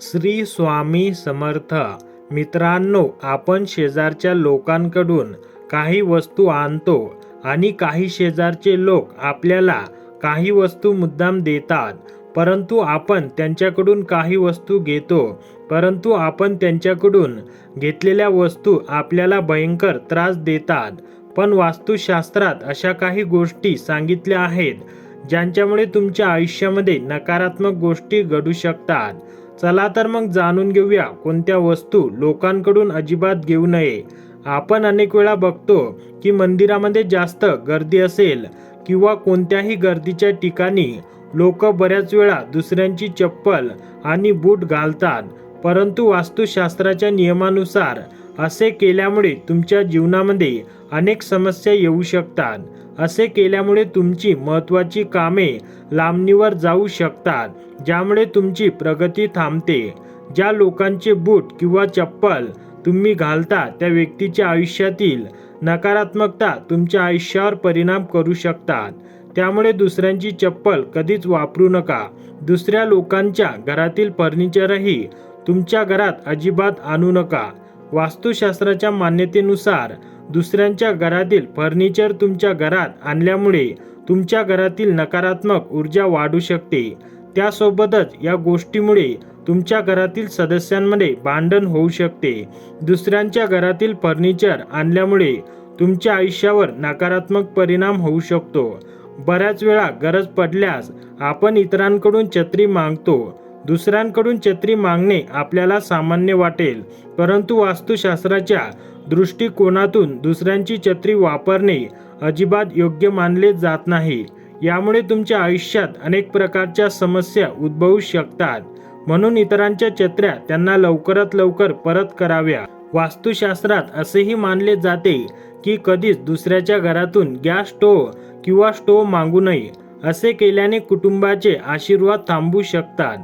श्री स्वामी समर्थ. मित्रांनो आपण शेजारच्या लोकांकडून काही वस्तू आणतो आणि काही शेजारचे लोक आपल्याला काही वस्तू मुद्दाम देतात. परंतु आपण त्यांच्याकडून काही वस्तू घेतो. परंतु आपण त्यांच्याकडून घेतलेल्या वस्तू आपल्याला भयंकर त्रास देतात. पण वास्तुशास्त्रात अशा काही गोष्टी सांगितल्या आहेत ज्यांच्यामुळे तुमच्या आयुष्यामध्ये नकारात्मक गोष्टी घडू शकतात. चला तर मग जाणून घेऊया कोणत्या वस्तू लोकांकडून अजिबात घेऊ नये. आपण अनेक वेळा बघतो की मंदिरामध्ये जास्त गर्दी असेल किंवा कोणत्याही गर्दीच्या ठिकाणी लोक बऱ्याच वेळा दुसऱ्यांची चप्पल आणि बूट घालतात. परंतु वास्तुशास्त्राच्या नियमानुसार असे केल्यामुळे तुमच्या जीवनामध्ये अनेक समस्या येऊ शकतात. असे केल्यामुळे तुमची महत्त्वाची कामे लांबणीवर जाऊ शकतात ज्यामुळे तुमची प्रगती थांबते. ज्या लोकांचे बूट किंवा चप्पल तुम्ही घालता त्या व्यक्तीच्या आयुष्यातील नकारात्मकता तुमच्या आयुष्यावर परिणाम करू शकतात. त्यामुळे दुसऱ्यांची चप्पल कधीच वापरू नका. दुसऱ्या लोकांच्या घरातील फर्निचरही तुमच्या घरात अजिबात आणू नका. वास्तुशास्त्राच्या मान्यतेनुसार दुसऱ्यांच्या घरातील फर्निचर तुमच्या घरात आणल्यामुळे तुमच्या घरातील नकारात्मक ऊर्जा वाढू शकते. त्यासोबतच या गोष्टीमुळे तुमच्या घरातील सदस्यांमध्ये भांडण होऊ शकते. दुसऱ्यांच्या घरातील फर्निचर आणल्यामुळे तुमच्या आयुष्यावर नकारात्मक परिणाम होऊ शकतो. बऱ्याच वेळा गरज पडल्यास आपण इतरांकडून छत्री मागतो. दुसऱ्यांकडून छत्री मागणे आपल्याला सामान्य वाटेल. परंतु वास्तुशास्त्राच्या दृष्टिकोनातून दुसऱ्यांची छत्री वापरणे अजिबात योग्य मानले जात नाही. यामुळे तुमच्या आयुष्यात अनेक प्रकारच्या समस्या उद्भवू शकतात. म्हणून इतरांच्या छत्र्या त्यांना लवकरात लवकर परत कराव्या. वास्तुशास्त्रात असेही मानले जाते की कधीच दुसऱ्याच्या घरातून गॅस स्टोव किंवा स्टोव मागू नये. असे केल्याने कुटुंबाचे आशीर्वाद थांबू शकतात.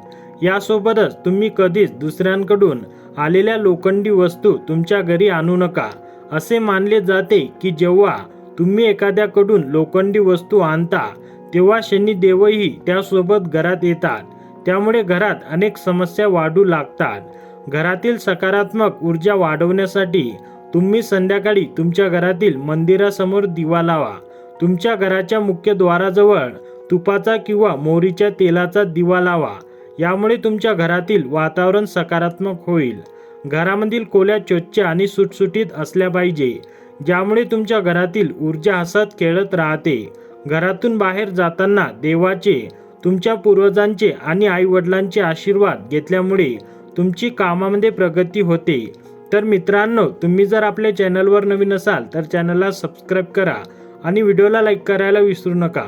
यासोबतच तुम्ही कधीच दुसऱ्यांकडून आलेल्या लोखंडी वस्तू तुमच्या घरी आणू नका. असे मानले जाते की जेव्हा तुम्ही एखाद्याकडून लोखंडी वस्तू आणता तेव्हा शनिदेवही त्यासोबत घरात येतात. त्यामुळे घरात अनेक समस्या वाढू लागतात. घरातील सकारात्मक ऊर्जा वाढवण्यासाठी तुम्ही संध्याकाळी तुमच्या घरातील मंदिरासमोर दिवा लावा. तुमच्या घराच्या मुख्य द्वाराजवळ तुपाचा किंवा मोहरीच्या तेलाचा दिवा लावा. यामुळे तुमच्या घरातील वातावरण सकारात्मक होईल. घरामधील खोल्या स्वच्छ आणि सुटसुटीत असल्या पाहिजे ज्यामुळे तुमच्या घरातील ऊर्जा हसत खेळत राहते. घरातून बाहेर जाताना देवाचे तुमच्या पूर्वजांचे आणि आईवडिलांचे आशीर्वाद घेतल्यामुळे तुमची कामामध्ये प्रगती होते. तर मित्रांनो तुम्ही जर आपल्या चॅनलवर नवीन असाल तर चॅनलला सबस्क्राईब करा आणि व्हिडिओला लाईक करायला विसरू नका.